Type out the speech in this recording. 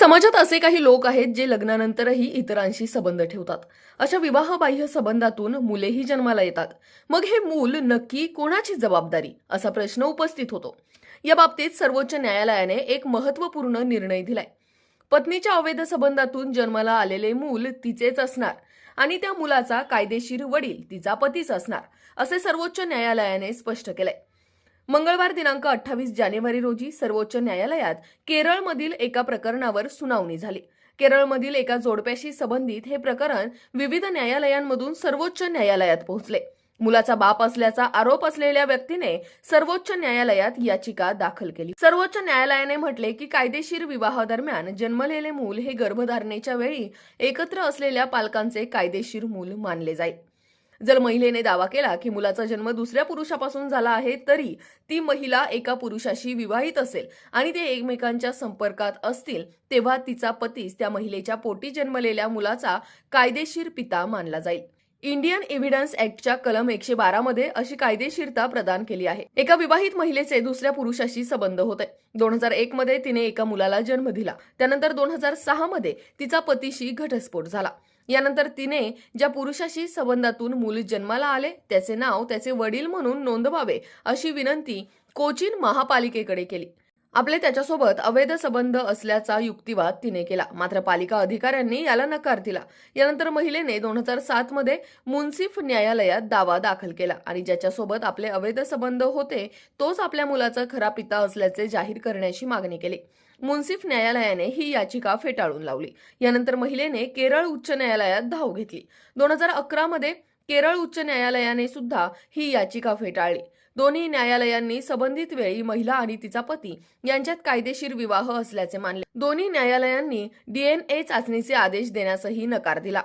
समाजात असे काही लोक आहेत जे लग्नानंतरही इतरांशी संबंध ठेवतात. अशा विवाहबाह्य संबंधातून मुलेही जन्माला येतात. मग हे मूल नक्की कोणाची जबाबदारी? असा प्रश्न उपस्थित होतो. या बाबतीत सर्वोच्च न्यायालयाने एक महत्त्वपूर्ण निर्णय दिलाय. पत्नीच्या अवैध संबंधातून जन्माला आलेले मूल तिचेच असणार आणि त्या मुलाचा कायदेशीर वडील तिचा पतीच असणार असे सर्वोच्च न्यायालयाने स्पष्ट केलंय. मंगळवार दिनांक अठ्ठावीस जानेवारी रोजी सर्वोच्च न्यायालयात केरळमधील एका प्रकरणावर सुनावणी झाली. केरळमधील एका जोडप्याशी संबंधित हे प्रकरण विविध न्यायालयांमधून सर्वोच्च न्यायालयात पोहोचले. मुलाचा बाप असल्याचा आरोप असलेल्या व्यक्तीने सर्वोच्च न्यायालयात याचिका दाखल केली. सर्वोच्च न्यायालयाने म्हटले की कायदेशीर विवाहादरम्यान जन्मलेले मूल हे गर्भधारणेच्या वेळी एकत्र असलेल्या पालकांचे कायदेशीर मूल मानले जाईल जर महिलेने दावा केला की मुलाचा जन्म दुसऱ्या पुरुषापासून झाला आहे तरी ती महिला एका पुरुषाशी विवाहित असेल आणि ते एकमेकांच्या संपर्कात असतील तेव्हा तिचा पतीच त्या महिलेच्या पोटी जन्मलेल्या मुलाचा कायदेशीर पिता मानला जाईल. इंडियन एव्हिडन्स ऍक्टच्या कलम एकशे बारा मध्ये अशी कायदेशीरता प्रदान केली आहे. एका विवाहित महिलेचे दुसऱ्या पुरुषाशी संबंध होते. दोन हजार एक मध्ये तिने एका मुलाला जन्म दिला. त्यानंतर दोन हजार सहा मध्ये तिचा पतीशी घटस्फोट झाला. यानंतर तिने ज्या पुरुषाशी संबंधातून मूल जन्माला आले त्याचे नाव त्याचे वडील म्हणून नोंदवावे अशी विनंती कोचीन महापालिकेकडे केली. आपले त्याच्यासोबत अवैध संबंध असल्याचा युक्तिवाद तिने केला. मात्र पालिका अधिकाऱ्यांनी याला नकार दिला. यानंतर महिलेने दोन हजार सात मध्ये मुन्सिफ न्यायालयात दावा दाखल केला आणि ज्याच्यासोबत आपले अवैध संबंध होते तोच आपल्या मुलाचा खरा पिता असल्याचे जाहीर करण्याची मागणी केली. मुन्सिफ न्यायालयाने ही याचिका फेटाळून लावली. यानंतर महिलेने केरळ उच्च न्यायालयात धाव घेतली. दोन हजार अकरा मध्ये केरळ उच्च न्यायालयाने सुद्धा ही याचिका फेटाळली. दोन्ही न्यायालयांनी संबंधित वेळी महिला आणि तिचा पती यांच्यात कायदेशीर विवाह असल्याचे मानले. दोन्ही न्यायालयांनी डीएनए चाचणीचे आदेश देण्यासही नकार दिला.